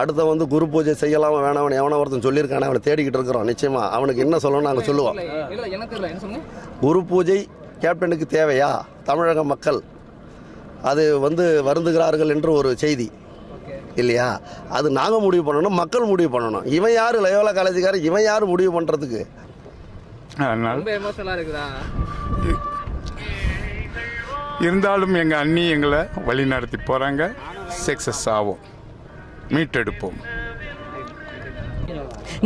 அடுத்த வந்து குரு பூஜை செய்யலாமா வேணாம்னு எவனோ ஒருத்தன் சொல்லியிருக்கானே அவனை தேடிக்கிட்டு இருக்கிறோம். நிச்சயமா. அவனுக்கு என்ன சொல்லணும்னு நாங்கள் சொல்லுவோம். இல்ல இல்ல எனக்கு தெரியல என்ன சொன்னீங்க? குரு பூஜை கேப்டனுக்கு தேவையா? தமிழக மக்கள் அது வந்து வருந்துகிறார்கள் என்று ஒரு செய்தி. இல்லையா? அது நாங்கள் முடிவு பண்ணணும் மக்கள் முடிவு பண்ணணும். இவன் யார்? லயோலா காலேஜுக்காரன் இவன் யார் முடிவு பண்ணுறதுக்கு இருந்தாலும் எங்கள் அண்ணி எங்களை வழி நடத்தி போகிறாங்க சக்ஸஸ் ஆகும். மீட்டெடுப்போம்.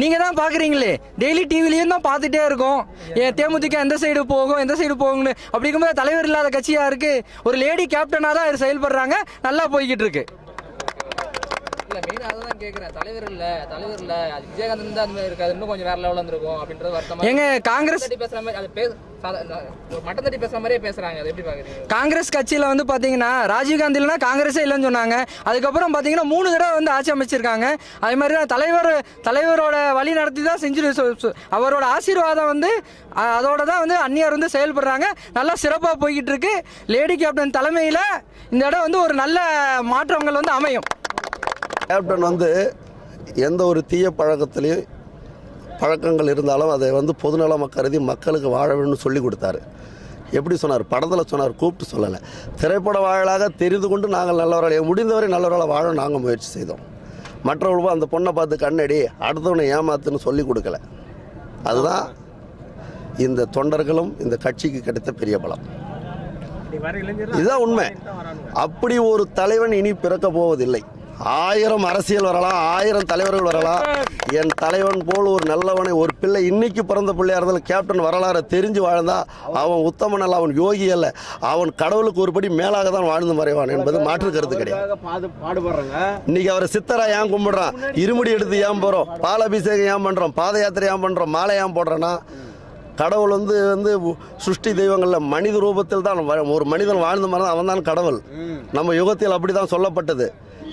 நீங்க தான் பாக்குறீங்களே? டெய்லி டிவிலையும் தான் பார்த்துட்டே இருக்கோம். ஏன் தேமுதிக எந்த சைடு போகும் எந்த சைடு போகும்னு. அப்படிங்கும்போது தலைவர் இல்லாத கட்சியா இருக்கு ஒரு லேடி கேப்டனா தான் செயல்படுறாங்க. நல்லா போய்கிட்டு இருக்கு. இல்ல மெயின் அதான் கேக்குறேன். தலைவர் இல்ல தலைவர் இல்ல. அது விஜயகாந்த் இருந்தா அந்த மாதிரி இருக்காது இன்னும் கொஞ்சம் வேற லெவல்ல இருந்திருக்கும் அப்படின்றது வருத்தமா எங்க காங்கிரஸ் தட்டி பேசுற மாதிரி அது பேச மட்டம் தட்டி பேசுற மாதிரியே பேசுறாங்க. அது எப்படி பாக்குறீங்க? காங்கிரஸ் கட்சியில வந்து பாத்தீங்கன்னா ராஜீவ்காந்தி இல்லைனா காங்கிரஸே இல்லைன்னு சொன்னாங்க. அதுக்கப்புறம் பாத்தீங்கன்னா மூணு தடவை வந்து ஆட்சி அமைச்சிருக்காங்க. அதே மாதிரி தான் தலைவர் தலைவரோட வழி நடத்தி தான் செஞ்சு அவரோட ஆசீர்வாதம் வந்து அதோட தான் வந்து அந்நியர் வந்து செயல்படுறாங்க. நல்லா சிறப்பாக போய்கிட்டு இருக்கு. லேடி கேப்டன் தலைமையில் இந்த இடம் வந்து ஒரு நல்ல மாற்றங்கள் வந்து அமையும். கேப்டன் வந்து எந்த ஒரு தீய பழக்கத்திலையும் பழக்கங்கள் இருந்தாலும் அதை வந்து பொதுநலமாக கருதி மக்களுக்கு வாழ வேணும்னு சொல்லி கொடுத்தாரு. எப்படி சொன்னார்? படத்தில் சொன்னார் கூப்பிட்டு சொல்லலை. திரைப்பட வாயிலாக தெரிந்து கொண்டு நாங்கள் நல்லவர்களை முடிந்தவரை நல்லவர்களை வாழ நாங்கள் முயற்சி செய்தோம். மற்றவர்களும் அந்த பொண்ணை பார்த்து கண்ணடி அடுத்தவனை ஏமாத்துன்னு சொல்லி கொடுக்கல. அதுதான் இந்த தொண்டர்களும் இந்த கட்சிக்கு கிடைத்த பெரிய பலம். இதுதான் உண்மை. அப்படி ஒரு தலைவன் இனி பிறக்க போவதில்லை. ஆயிரம் அரசியல் வரலாம் ஆயிரம் தலைவர்கள் வரலாம். என் தலைவன் போல் ஒரு நல்லவனை ஒரு பிள்ளை இன்னைக்கு பிறந்த பிள்ளையா இருந்தாலும் கேப்டன் வரலாறு தெரிஞ்சு வாழ்ந்தா அவன் உத்தமன் அல்ல அவன் யோகி அல்ல. அவன் கடவுளுக்கு ஒருபடி மேலாக தான் வாழ்ந்து மறைவான் என்பது மாற்று கருத்து கிடையாது. இன்னைக்கு அவரை சித்தரா ஏன் கும்பிடுறான்? இருமுடி எடுத்து ஏன் போறோம்? பாலாபிஷேகம் ஏன் பண்றோம்? பாத யாத்திரை ஏன் பண்றோம்? மாலை ஏன் போடுறோன்னா கடவுள் வந்து வந்து சுஷ்டி தெய்வங்கள்ல மனித ரூபத்தில் தான் ஒரு மனிதன் வாழ்ந்து மறந்து அவன் தான் கடவுள் நம்ம யுகத்தில் அப்படி தான் சொல்லப்பட்டது.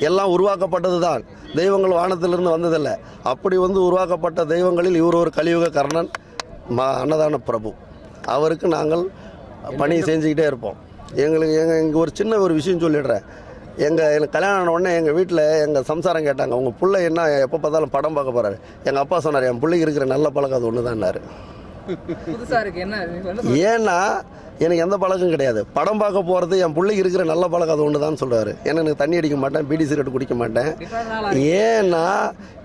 எல்லாம் உருவாக்கப்பட்டது தான் தெய்வங்கள் வானத்திலிருந்து வந்ததில்லை. அப்படி வந்து உருவாக்கப்பட்ட தெய்வங்களில் இவர் ஒரு கலியுக கர்ணன் ம அன்னதான பிரபு. அவருக்கு நாங்கள் பணி செஞ்சுக்கிட்டே இருப்போம். எங்களுக்கு எங்கள் இங்கே ஒரு சின்ன ஒரு விஷயம் சொல்லிடுறேன். எங்கள் எனக்கு கல்யாணம் ஆன உடனே எங்கள் வீட்டில் எங்கள் சம்சாரம் கேட்டாங்க. உங்கள் பிள்ளை என்ன எப்போ பார்த்தாலும் படம் பார்க்க போகிறாரு எங்கள் அப்பா சொன்னார் என் பிள்ளைக்கு இருக்கிற நல்ல பழக்கம் அது ஒன்று தான்னாரு புதுசா இருக்கு. என்ன? நீங்க என்ன ஏன்னா எனக்கு எந்த பழக்கம் கிடையாது. படம் பார்க்க போகிறது என் பிள்ளைக்கு இருக்கிற நல்ல பழக்கம் அது ஒன்று தான் சொல்கிறாரு ஏன்னா எனக்கு தண்ணி அடிக்க மாட்டேன் பீடி சிகரெட் குடிக்க மாட்டேன். ஏன்னா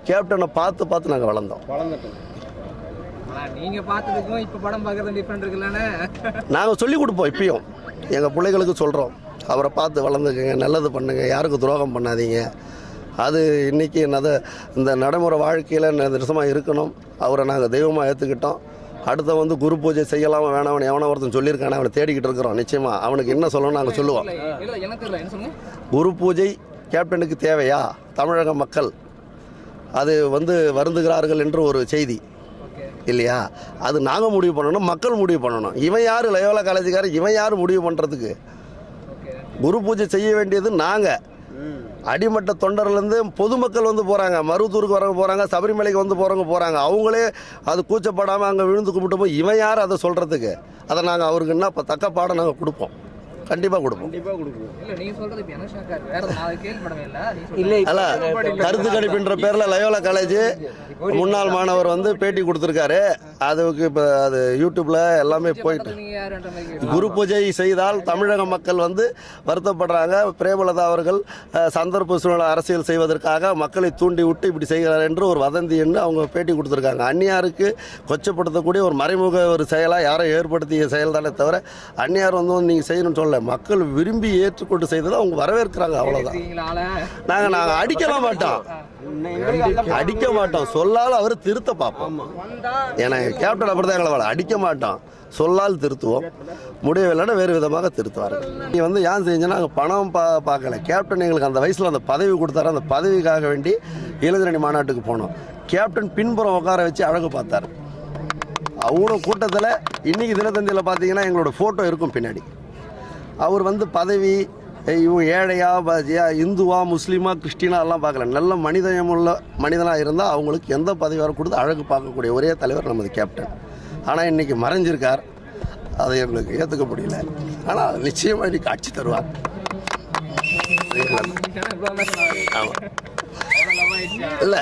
கேப்டனை பார்த்து பார்த்து நாங்கள் வளர்ந்தோம். நீங்க பார்த்ததுக்கும் இப்ப படம் பார்க்கறது டிஃபரெண்ட் இருக்குல்லண்ணே. நாங்கள் சொல்லி கொடுப்போம் இப்பயும். எங்கள் பிள்ளைகளுக்கு சொல்கிறோம் அவரை பார்த்து வளர்ந்துக்கங்க நல்லது பண்ணுங்க யாருக்கும் துரோகம் பண்ணாதீங்க. அது இன்னைக்கு என்னது இந்த நடைமுறை வாழ்க்கையில் நிதர்சமாக இருக்கணும். அவரை நாங்கள் தெய்வமாக ஏற்றுக்கிட்டோம் அடுத்த வந்து குரு பூஜை செய்யலாமா வேணாம்னு எவனோ ஒருத்தன் சொல்லியிருக்கானே அவனை தேடிக்கிட்டு இருக்கிறோம். நிச்சயமா அவனுக்கு என்ன சொல்லணும்னு நாங்கள் சொல்லுவோம். குரு பூஜை கேப்டனுக்கு தேவையா? தமிழக மக்கள். அது வந்து வருந்துகிறார்கள் என்று ஒரு செய்தி. இல்லையா? அது நாங்கள் முடிவு பண்ணணும் மக்கள் முடிவு பண்ணணும். இவன் யார்? லயோலா காலேஜுக்காரன் இவன் யார் முடிவு பண்ணுறதுக்கு குரு பூஜை செய்ய வேண்டியது நாங்கள் அடிமட்ட தொண்டர்லேருந்து பொதுமக்கள் வந்து போகிறாங்க மருவத்தூருக்கு வரவங்க போகிறாங்க சபரிமலைக்கு வந்து போகிறவங்க போகிறாங்க அவங்களே அது கூச்சப்படாமல் அங்கே விழுந்து கும்பிட்டு போய் இவன் யார் அதை சொல்கிறதுக்கு அதை நாங்கள் அவருக்கு என்ன இப்போ தக்க பாடம் நாங்கள் கொடுப்போம். கண்டிப்பாக கொடுப்போம். இல்ல கருத்து கணிப்புன்ற பேரில் லயோலா காலேஜ் முன்னாள் மாணவர் வந்து பேட்டி கொடுத்துருக்காரு. அதுக்கு இப்போ அது யூடியூப்ல எல்லாமே போயிட்டு. குரு பூஜை செய்தால் தமிழக மக்கள் வந்து வருத்தப்படுறாங்க. பிரேமலதா அவர்கள் சந்தர்ப்ப சூழ்நிலை அரசியல் செய்வதற்காக மக்களை தூண்டி விட்டு இப்படி செய்கிறார் என்று ஒரு வதந்தி என்று அவங்க பேட்டி கொடுத்துருக்காங்க. அந்நியாருக்கு கொச்சப்படுத்தக்கூடிய ஒரு மறைமுக ஒரு செயலாக யாரோ ஏற்படுத்திய செயல் தானே தவிர அந்நியார் வந்து நீங்கள் செய்யணும்னு சொல்லல. மக்கள் விரும்பி ஏற்றுக்கொண்டு செய்ததை அவங்க வரவேற்கிறாங்க அவ்வளோதான் நாங்கள் நாங்கள் அடிக்கலாம் மாட்டோம். அடிக்க மாட்டோம். சொல்லால் அவர் திருத்த பார்ப்போம். எனக்கு கேப்டன் அப்படி தான் எங்களை அடிக்க மாட்டோம். சொல்லால் திருத்துவோம். முடியவில்லைன்னா வேறு விதமாக திருத்துவார்கள். நீ வந்து ஏன் செஞ்சோன்னா நாங்கள் பணம் பா பார்க்கல. கேப்டன் எங்களுக்கு அந்த வயசில் அந்த பதவி கொடுத்தாரு. அந்த பதவிக்காக வேண்டி இளைஞரணி மாநாட்டுக்கு போனோம். கேப்டன் பின்புறம் உட்கார வச்சு அழகு பார்த்தார். அவ்வளோ கூட்டத்தில் இன்னைக்கு தினத்தந்தியில் பார்த்தீங்கன்னா எங்களோட ஃபோட்டோ இருக்கும் பின்னாடி. அவர் வந்து பதவி இவன் ஏழையா ப- இந்துவா முஸ்லீமா கிறிஸ்டினா எல்லாம் பார்க்கல. நல்ல மனிதயமுள்ள மனிதனாக இருந்தால் அவங்களுக்கு எந்த பதவி வர கொடுத்து அழகு பார்க்கக்கூடிய ஒரே தலைவர் நமது கேப்டன் ஆனால் இன்னைக்கு மறைஞ்சிருக்கார். அதை எங்களுக்கு ஏற்றுக்க முடியல. ஆனால் நிச்சயமாக இன்னைக்கு ஆட்சி தருவார். இல்லை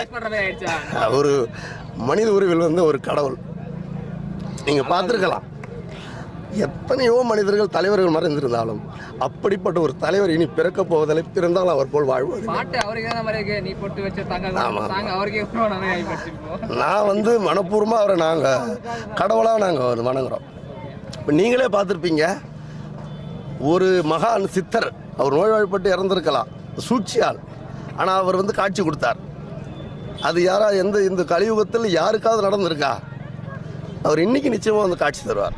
ஒரு மனித உருவில் வந்து ஒரு கடவுள். நீங்கள் பார்த்துருக்கலாம். எத்தனையோ மனிதர்கள் தலைவர்கள் மறைந்திருந்தாலும் அப்படிப்பட்ட ஒரு தலைவர் இனி பிறக்கப் போவதில்லை. பிறந்தால் அவர் போல் வாழ்வது நான் வந்து மனப்பூர்வமாக அவரை நாங்கள் கடவுளாக நாங்கள் வணங்குறோம். இப்போ நீங்களே பார்த்துருப்பீங்க. ஒரு மகான் சித்தர் அவர் நோய்வாய்ப்பட்டு இறந்திருக்கலாம். சூழ்ச்சியால். ஆனால் அவர் வந்து காட்சி கொடுத்தார். அது யாரா எந்த இந்த கலியுகத்தில் யாருக்காவது நடந்திருக்கா? அவர் இன்னைக்கு நிச்சயமாக வந்து காட்சி தருவார்.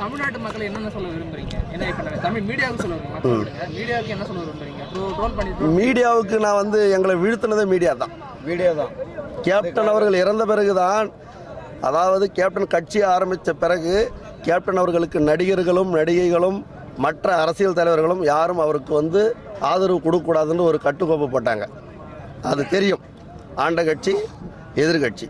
தமிழ்நாட்டு மக்கள் என்னென்ன சொல்ல விரும்புறீங்க? என்ன இப்ப தமிழ் மீடியாவுக்கு சொல்ல விரும்புறீங்க மீடியாவுக்கு என்ன சொல்ல விரும்புறீங்க? ட்ரோல் பண்ணி மீடியாவுக்கு நான் வந்து எங்களை வீழ்த்தினதே மீடியா தான். வீடியோ தான் கேப்டன் அவர்கள் இறந்த பிறகுதான் அதாவது கேப்டன் கட்சி ஆரம்பித்த பிறகு கேப்டன் அவர்களுக்கு நடிகர்களும் நடிகைகளும் மற்ற அரசியல் தலைவர்களும் யாரும் அவருக்கு வந்து ஆதரவு கொடுக்கக்கூடாதுன்னு ஒரு கட்டுக்கோப்பு போட்டாங்க. அது தெரியும். ஆண்ட கட்சி எதிர்கட்சி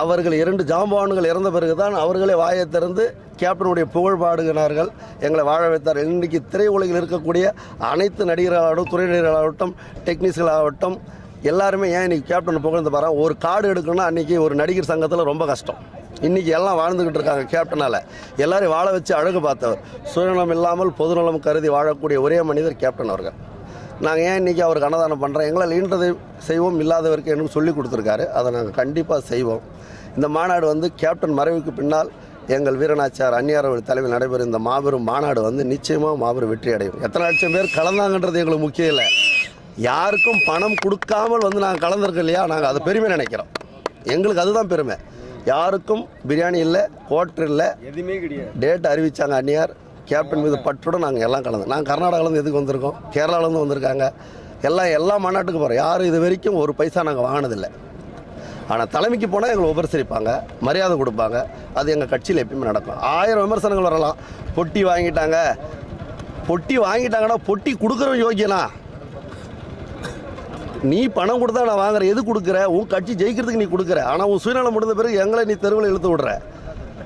அவர்கள் இரண்டு ஜாம்பவான்கள் இறந்த பிறகுதான் அவர்களே வாயை திறந்து கேப்டனுடைய புகழ் பாடுகிறார்கள் எங்களை வாழ வைத்தார். இன்றைக்கி திரையுலகில் இருக்கக்கூடிய அனைத்து நடிகர்களாகட்டும் துறை நடிகர்களாகட்டும் டெக்னீஷியலாகட்டும் எல்லாருமே ஏன் இன்னைக்கு கேப்டன் புகழ்ந்து பாரு ஒரு கார்டு எடுக்கணும்னா அன்றைக்கி ஒரு நடிகர் சங்கத்தில் ரொம்ப கஷ்டம். இன்றைக்கி எல்லாம் வாழ்ந்துக்கிட்டு இருக்காங்க கேப்டனால். எல்லாரையும் வாழ வச்சு அழகு பார்த்தவர். சுயநலம் இல்லாமல் பொதுநலம் கருதி வாழக்கூடிய ஒரே மனிதர் கேப்டன் அவர்கள். நாங்கள் ஏன் இன்றைக்கி அவருக்கு அன்னதானம் பண்ணுறோம் எங்களால் ஈன்றதை செய்வோம் இல்லாதவருக்கு எனக்கு சொல்லி கொடுத்துருக்காரு. அதை நாங்கள் கண்டிப்பாக செய்வோம். இந்த மாநாடு வந்து கேப்டன் மறைவுக்கு பின்னால் எங்கள் வீரநாச்சார் அந்நியார் அவர்கள் தலைமையில் நடைபெறும் இந்த மாபெரும் மாநாடு வந்து நிச்சயமாக மாபெரும் வெற்றி அடையும் எத்தனை லட்சம் பேர் கலந்தாங்கன்றது எங்களுக்கு முக்கியம் இல்லை. யாருக்கும் பணம் கொடுக்காமல் வந்து நாங்கள் கலந்துருக்கோம் இல்லையா? நாங்கள் அதை பெருமை நினைக்கிறோம். எங்களுக்கு அதுதான் பெருமை. யாருக்கும் பிரியாணி இல்லை கோட்டர் இல்லை எதுவுமே கிடையாது. டேட் அறிவிச்சாங்க அந்நியார். கேப்டன் மீது பற்றுடன் நாங்கள் எல்லாம் கலந்து நாங்கள் கர்நாடகாலேருந்து எதுக்கு வந்திருக்கோம்? கேரளாலேருந்து வந்திருக்காங்க. எல்லாம் எல்லா மாநாட்டுக்கு போகிறோம் யாரும் இது வரைக்கும் ஒரு பைசா நாங்கள் வாங்கினதில்லை. ஆனால் தலைமைக்கு போனால் எங்களை உபசரிப்பாங்க மரியாதை கொடுப்பாங்க. அது எங்கள் கட்சியில் எப்பயுமே நடக்கும். ஆயிரம் விமர்சனங்கள் வரலாம். பொட்டி வாங்கிட்டாங்க. பொட்டி வாங்கிட்டாங்கன்னா பொட்டி கொடுக்குறவன் யோகியனா? நீ பணம் கொடுத்தா நான் வாங்குறேன். எது கொடுக்குற? உன் கட்சி ஜெயிக்கிறதுக்கு நீ கொடுக்குற. ஆனால் உன் சுயநலம் முடிந்த பிறகு எங்களை நீ தெருவில் இழுத்து விடுற.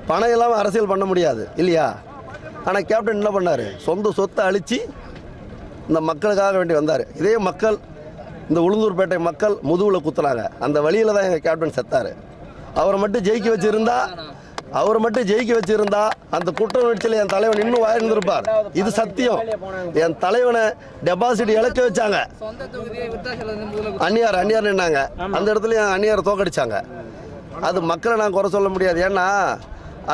பணம் இல்லாமல் அரசியல் பண்ண முடியாது. இல்லையா? ஆனால் கேப்டன் என்ன பண்ணார்? சொந்த சொத்தை அழித்து இந்த மக்களுக்காக வேண்டி வந்தார். இதே மக்கள் இந்த உளுந்தூர்பேட்டை மக்கள் முதுகுல குத்துனாங்க. அந்த வழியில தான் எங்கள் கேப்டன் செத்தார். அவரை மட்டும் ஜெயிக்க வச்சிருந்தா அவரை மட்டும் ஜெயிக்க வச்சிருந்தா அந்த குற்ற உணர்ச்சியில் என் தலைவன் இன்னும் வாழ்ந்திருப்பார் இது சத்தியம். என் தலைவனை டெபாசிட் இழக்க வச்சாங்க. அந்நியார் அந்நியார் நின்னாங்க. அந்த இடத்துல அந்நியார் தோக்கடிச்சாங்க. அது மக்களை நான் குறை சொல்ல முடியாது. ஏன்னா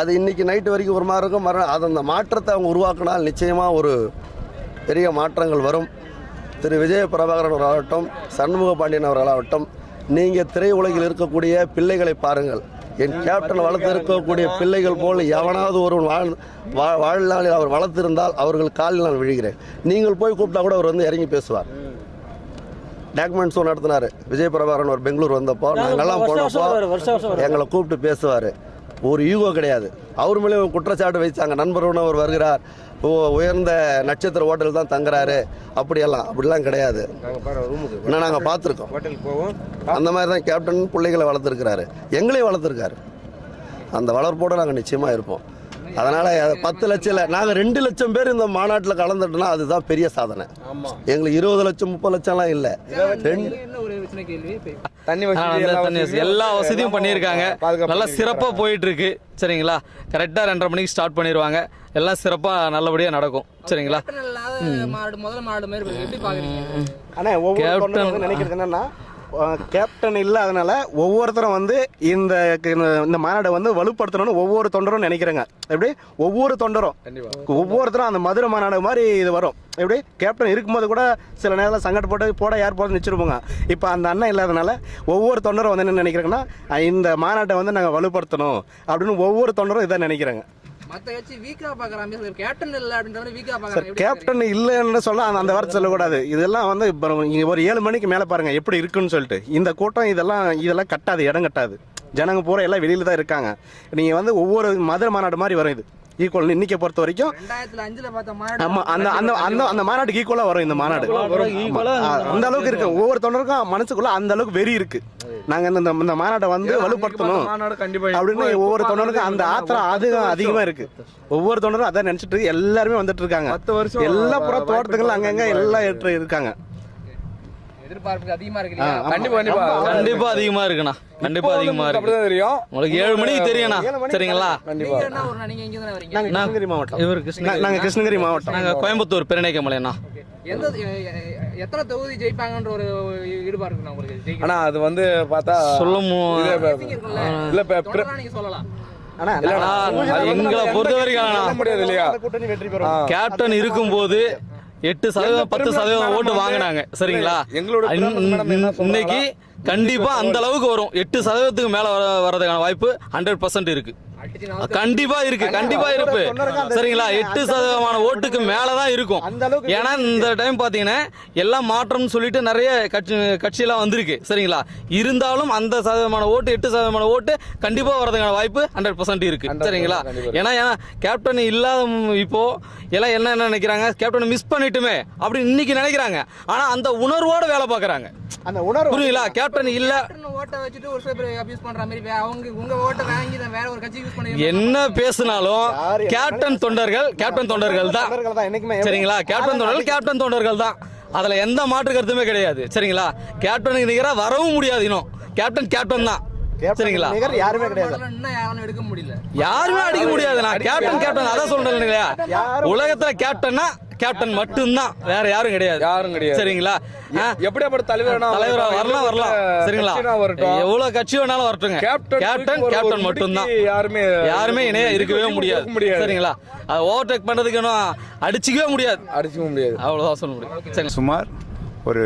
அது இன்னைக்கு நைட்டு வரைக்கும் ஒரு மாதிரி இருக்கும். மறு அது அந்த மாற்றத்தை அவங்க உருவாக்கினால் நிச்சயமாக ஒரு பெரிய மாற்றங்கள் வரும். திரு விஜய பிரபாகரன் அவர்களாகட்டும் சண்முக பாண்டியன் அவர்களாகட்டும் நீங்கள் திரையுலகில் இருக்கக்கூடிய பிள்ளைகளை பாருங்கள். என் கேப்டன் வளர்த்து இருக்கக்கூடிய பிள்ளைகள் போல் எவனாவது ஒருவன் வாழ் வா- வாழ்நாளில் அவர் வளர்த்திருந்தால் அவர்கள் காலில் நான் விழுகிறேன். நீங்கள் போய் கூப்பிட்டா கூட அவர் வந்து இறங்கி பேசுவார். டாக்குமெண்ட் ஷோ நடத்தினாரு. விஜய் பிரபாகரன் ஒரு பெங்களூர் வந்தப்போ நாங்கெல்லாம் போனப்போ எங்களை கூப்பிட்டு பேசுவார். ஒரு ஈகோ கிடையாது. அவர் மேலே குற்றச்சாட்டு வைச்சாங்க நண்பர் ஒருவர் வருகிறார். ஓ உயர்ந்த நட்சத்திர ஹோட்டல் தான் தங்குறாரு. அப்படியெல்லாம் அப்படிலாம் கிடையாது. இன்னும் நாங்கள் பார்த்துருக்கோம். அந்த மாதிரி தான் கேப்டன் பிள்ளைகளை வளர்த்துருக்கிறாரு. எங்களையும் வளர்த்துருக்காரு. அந்த வளர்ப்போடு நாங்கள் நிச்சயமாக இருப்போம். அதனால் பத்து லட்சம் இல்லை. நாங்கள் ரெண்டு லட்சம் பேர் இந்த மாநாட்டில் கலந்துட்டோம்னா அதுதான் பெரிய சாதனை. எங்களுக்கு இருபது லட்சம் முப்பது லட்சம்லாம் இல்லை. ரெண்டு தண்ணி வசதி எல்லா வசதியும் பண்ணியிருக்காங்க. நல்லா. சிறப்பாக போயிட்டு இருக்கு சரிங்களா? கரெக்டாக ரெண்டரை மணிக்கு ஸ்டார்ட் பண்ணிடுவாங்க எல்லாம் சிறப்பாக நல்லபடியாக நடக்கும். சரிங்களா? மாடு மாதிரி. எப்படி ஆனால் ஒவ்வொரு நினைக்கிறது என்னன்னா கேப்டன் இல்லாதனால ஒவ்வொருத்தரும் வந்து இந்த இந்த மாநாடை வந்து வலுப்படுத்தணும்னு ஒவ்வொரு தொண்டரும் நினைக்கிறாங்க. எப்படி? ஒவ்வொரு தொண்டரும். ஒவ்வொருத்தரும் அந்த மதுரை மாநாடு மாதிரி இது வரும். எப்படி? கேப்டன் இருக்கும்போது கூட சில நேரத்தில் சங்கடப்பட்டு போட யார் போட நிச்சிருப்போங்க. இப்போ அந்த அண்ணன் இல்லாதனால ஒவ்வொரு தொண்டரும் வந்து என்ன நினைக்கிறாங்கன்னா இந்த மாநாட்டை வந்து நாங்கள் வலுப்படுத்தணும். அப்படின்னு ஒவ்வொரு தொண்டரும் இதை நினைக்கிறாங்க. மத்த கட்சி வீக்கா பாக்குறாங்க கேப்டன் இல்ல அப்படின்ற வீக்கா சார் பாக்குறாங்க எப்படி கேப்டன் இல்லைன்னு சொல்ல அந்த அந்த வார்த்தை சொல்லக்கூடாது. இதெல்லாம் வந்து இங்கே ஒரு ஏழு மணிக்கு மேலே பாருங்க எப்படி இருக்குன்னு சொல்லிட்டு. இந்த கூட்டம் இதெல்லாம் இதெல்லாம் கட்டாது இடம் கட்டாது. ஜனங்க பூரா எல்லாம் வெளியில தான் இருக்காங்க. நீங்கள் வந்து ஒவ்வொரு மதுரை மாநாடு மாதிரி வரும் இது. ஈக்குவல் இன்னைக்கு பொறுத்த வரைக்கும் ஆமா அந்த அந்த அந்த அந்த மாநாட்டுக்கு ஈக்குவலா வரும் இந்த மாநாடு. அந்த அளவுக்கு இருக்கு. ஒவ்வொரு தொண்டருக்கும் மனசுக்குள்ள அந்த அளவுக்கு வெறி இருக்கு. நாங்க இந்த இந்த மாநாட்டை வந்து வலுப்படுத்தணும் மாநாடு கண்டிப்பா அப்படின்னு ஒவ்வொரு தொண்டருக்கும் அந்த ஆத்திரம் அதிகம் அதிகமா இருக்கு. ஒவ்வொரு தொண்டரும் அதான் நினைச்சிட்டு. எல்லாருமே வந்துட்டு இருக்காங்க. எல்லா புற தோட்டத்துகள் அங்கங்க எல்லாம் ஏற்று இருக்காங்க. எதிர்பார்ப்பு அதிகமா இருக்கு கண்டிப்பா கண்டிப்பா. கண்டிப்பா அதிகமா இருக்குண்ணா. கண்டிப்பா அதிகமா இருக்கு. அப்படிதான் தெரியும். உங்களுக்கு ஏழு மணிக்கு தெரியும்ண்ணா. சரிங்களா? கண்டிப்பா. நீங்க தானே வரீங்க? நாங்க கிருஷ்ணகிரி மாவட்டம். இவர் கிருஷ்ணகிரி. நாங்க கிருஷ்ணகிரி மாவட்டம். நாங்க கோயம்புத்தூர் பெருநைக்கமலைண்ணா. எந்த எத்தனை தொகுதி ஜெயிப்பாங்கன்ற ஒரு ஈடுபாடு இருக்குண்ணா உங்களுக்கு? ஆனா அது வந்து பார்த்தா சொல்ல மு- இது இப்ப- இருக்குல்ல இல்ல நீங்க சொல்லலாம். எங்களை பொறுத்த வரைக்கும் சொல்ல ஆனா, முடியாது எட்டு சதவீதம் பத்து சதவீதம் ஓட்டு வாங்கினாங்க சரிங்களா எங்களோட? இன்னைக்கு கண்டிப்பா அந்த அளவுக்கு வரும். எட்டு சதவீதத்துக்கு மேல வர வரதுக்கான வாய்ப்பு ஹண்ட்ரட் பர்சன்ட் இருக்கு. கண்டிப்பா இருக்கு. கண்டிப்பா இருப்பு. சரிங்களா? எட்டு சதவீதமான ஓட்டுக்கு மேலதான் இருக்கும். ஏன்னா இந்த டைம் பாத்தீங்கன்னா எல்லாம் மாற்றம்னு சொல்லிட்டு நிறைய கட்சி கட்சியெல்லாம் வந்திருக்கு. சரிங்களா? இருந்தாலும் அந்த சதவீதமான ஓட்டு எட்டு சதவீதமான ஓட்டு கண்டிப்பா வரதுக்கான வாய்ப்பு ஹண்ட்ரட் பர்சன்ட் இருக்கு. 100% சரிங்களா. ஏன்னா ஏன்னா கேப்டன் இல்லாத இப்போ எல்லாம் என்ன என்ன நினைக்கிறாங்க? கேப்டன் மிஸ் பண்ணிட்டுமே அப்படின்னு இன்னைக்கு நினைக்கிறாங்க. ஆனா அந்த உணர்வோட வேலை பார்க்கறாங்க. அந்த உணர்வு புரியுங்களா கேப்டன் இல்ல. கேப்டன் ஓட்டை வச்சுட்டு ஒரு சில பேர் அபியூஸ் பண்ற மாதிரி அவங்க உங்க ஓட்டை வாங்கி தான் வேற ஒரு கட்சி யூஸ் பண்ணி என்ன பேசினாலும் கேப்டன் தொண்டர்கள் கேப்டன் தொண்டர்கள் தான். தொண்டர்கள் தான் என்னைக்குமே சரிங்களா? கேப்டன் தொண்டர்கள் கேப்டன் தொண்டர்கள் தான். அதுல எந்த மாற்று கருத்துமே கிடையாது. சரிங்களா? கேப்டனுக்கு நிகரா வரவும் முடியாது இன்னும். கேப்டன் கேப்டன் தான். சரிங்களா? யாருமே கிடையாது. யாரும் எடுக்க முடியல. யாருமே அடிக்க முடியாது நான். கேப்டன் கேப்டன் அதான் சொல்றேன் உலகத்துல கேப்டன்னா கேப்டன் மட்டும்தான். வேற யாரும் கிடையாது. யாரும் கிடையாது. சரிங்களா? எப்படியாப்பட்ட தலைவர் தலைவரா வரலாம் வரலாம். சரிங்களா? வரட்டும். எவ்வளவு கட்சி வேணாலும் வரட்டுங்க. கேப்டன் கேப்டன் கேப்டன் மட்டும்தான். யாருமே யாருமே இணையா இருக்கவே முடியாது. சரிங்களா? அதை ஓவர்டேக் பண்றதுக்கு இன்னும் அடிச்சுக்கவே முடியாது. அடிச்சுக்க முடியாது. அவ்வளவுதான் சொல்ல முடியும். சரி சுமார் ஒரு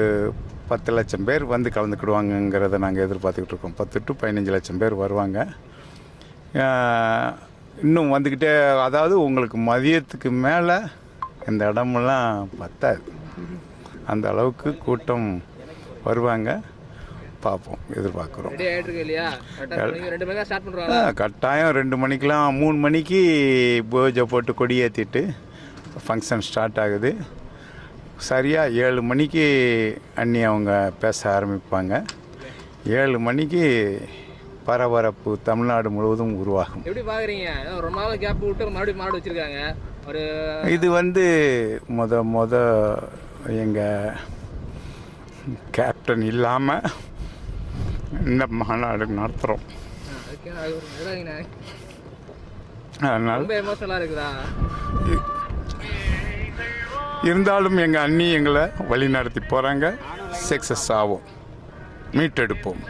பத்து லட்சம் பேர் வந்து கலந்துக்கிடுவாங்கங்கிறத நாங்கள் எதிர்பார்த்துக்கிட்டு இருக்கோம். பத்து டு பதினஞ்சு லட்சம் பேர் வருவாங்க. இன்னும் வந்துக்கிட்டே அதாவது உங்களுக்கு மதியத்துக்கு மேலே இந்த இடமெல்லாம் பத்தாது. அந்த அளவுக்கு கூட்டம் வருவாங்க. பார்ப்போம் எதிர்பார்க்குறோம். கட்டாயம் ரெண்டு மணிக்கெலாம் மூணு மணிக்கு பூஜை போட்டு கொடி ஏற்றிட்டு ஃபங்க்ஷன் ஸ்டார்ட் ஆகுது. சரியாக ஏழு மணிக்கு அண்ணி அவங்க பேச ஆரம்பிப்பாங்க. ஏழு மணிக்கு பரபரப்பு தமிழ்நாடு முழுவதும் உருவாகும். எப்படி பாக்குறீங்க? ஏதோ ரொம்ப நாள் கேப் விட்டு மறுபடியும் மாடு வச்சிருக்காங்க. ஒரு இது வந்து முத முத எங்கள் கேப்டன் இல்லாமல் இந்த மாநாடு நடத்துகிறோம். அதனால் இருந்தாலும் எங்கள் அண்ணி எங்களை வழி நடத்தி போகிறாங்க சக்ஸஸ் ஆகும். மீட்டெடுப்போம்.